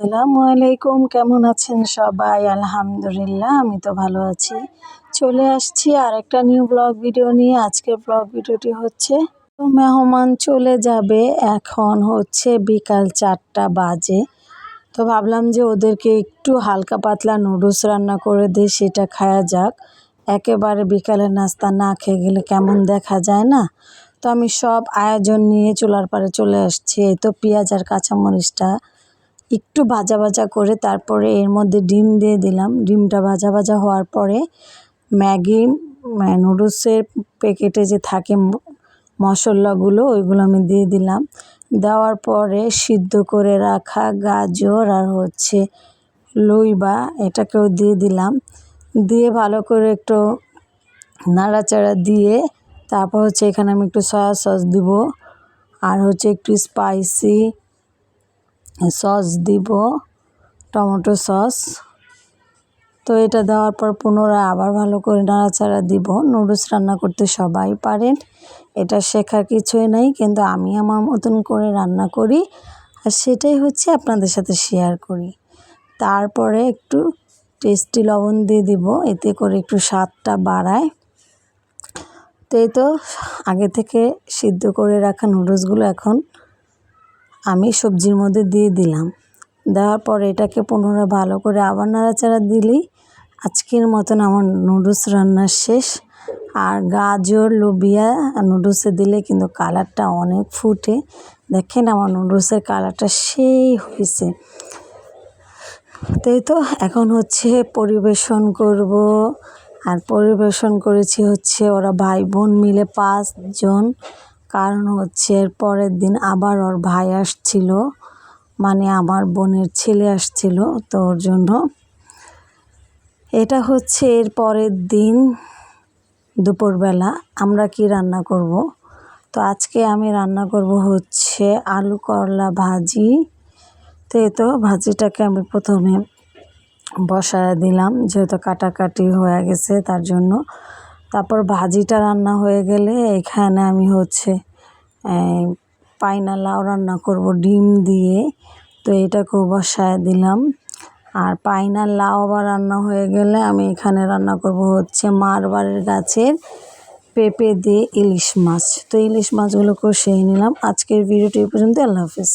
আসসালামু আলাইকুম, কেমন আছেন সবাই? আলহামদুলিল্লাহ, আমি তো ভালো আছি। চলে আসছি আর একটা নিউ ব্লগ ভিডিও নিয়ে। আজকের ব্লগ ভিডিওটি হচ্ছে, তো মেহমান চলে যাবে এখন হচ্ছে বিকাল চারটা বাজে। তো ভাবলাম যে ওদেরকে একটু হালকা পাতলা নুডলস রান্না করে দিই, সেটা খাওয়া যাক। একেবারে বিকালের নাস্তা না খেয়ে গেলে কেমন দেখা যায় না? তো আমি সব আয়োজন নিয়ে চুলার পাড়ে চলে আসছি। এই তো পেঁয়াজ আর কাঁচামরিচটা একটু ভাজা ভাজা করে তারপরে এর মধ্যে ডিম দিয়ে দিলাম। ডিমটা ভাজা ভাজা হওয়ার পরে ম্যাগি নুডলসের প্যাকেটে যে থাকে মশলাগুলো, ওইগুলো আমি দিয়ে দিলাম। দেওয়ার পরে সিদ্ধ করে রাখা গাজর আর হচ্ছে লইবা এটাকেও দিয়ে দিলাম। দিয়ে ভালো করে একটু নাড়াচাড়া দিয়ে তারপর হচ্ছে এখানে আমি একটু সয়া সস দিব। আর হচ্ছে একটু স্পাইসি সস দিব, টমেটো সস। তো এটা দেওয়ার পর পুনরায় আবার ভালো করে নাড়াচাড়া দিব। নুডলস রান্না করতে সবাই পারেন। এটা শেখার কিছুই নেই, কিন্তু আমি আমার মতন করে রান্না করি। আর সেটাই হচ্ছে আপনাদের সাথে শেয়ার করি। তারপরে একটু টেস্টি লবণ দিয়ে দিব, এতে করে একটু স্বাদটা বাড়ায়। তো এই তো আগে থেকে সিদ্ধ করে রাখা নুডলসগুলো এখন আমি সবজির মধ্যে দিয়ে দিলাম। দেওয়ার পর এটাকে পুনরায় ভালো করে আবার নাড়াচাড়া দিলেই আজকের মতন আমার নুডলস রান্না শেষ। আর গাজর, লোবিয়া নুডলসে দিলে কিন্তু কালারটা অনেক ফুটে। দেখেন আমার নুডলসের কালারটা সেই হয়েছে। তাই তো এখন হচ্ছে পরিবেশন করব। আর পরিবেশন করেছি হচ্ছে ওরা ভাই বোন মিলে পাঁচজন। কারণ হচ্ছে এর পরের দিন আবার ওর ভাই আসছিল মানে আমার বোনের ছেলে আসছিল তো ওর জন্য। এটা হচ্ছে এর পরের দিন দুপুরবেলা, আমরা কি রান্না করব? তো আজকে আমি রান্না করব হচ্ছে আলু করলা ভাজি। তো এই তো ভাজিটাকে আমি প্রথমে বসায় দিলাম, যেহেতু কাটাকাটি হয়ে গেছে তার জন্য। তারপর ভাজিটা রান্না হয়ে গেলে এখানে আমি হচ্ছে পাইনা লাউ রান্না করব ডিম দিয়ে। তো এটাকেও বসায় দিলাম। আর পাইনা লাউ আবার রান্না হয়ে গেলে আমি এখানে রান্না করব হচ্ছে মারবারের গাছের পেঁপে দিয়ে ইলিশ মাছ। তো ইলিশ মাছগুলো কষিয়ে নিলাম। আজকের ভিডিওটি পর্যন্ত আল্লাহ হাফিজ।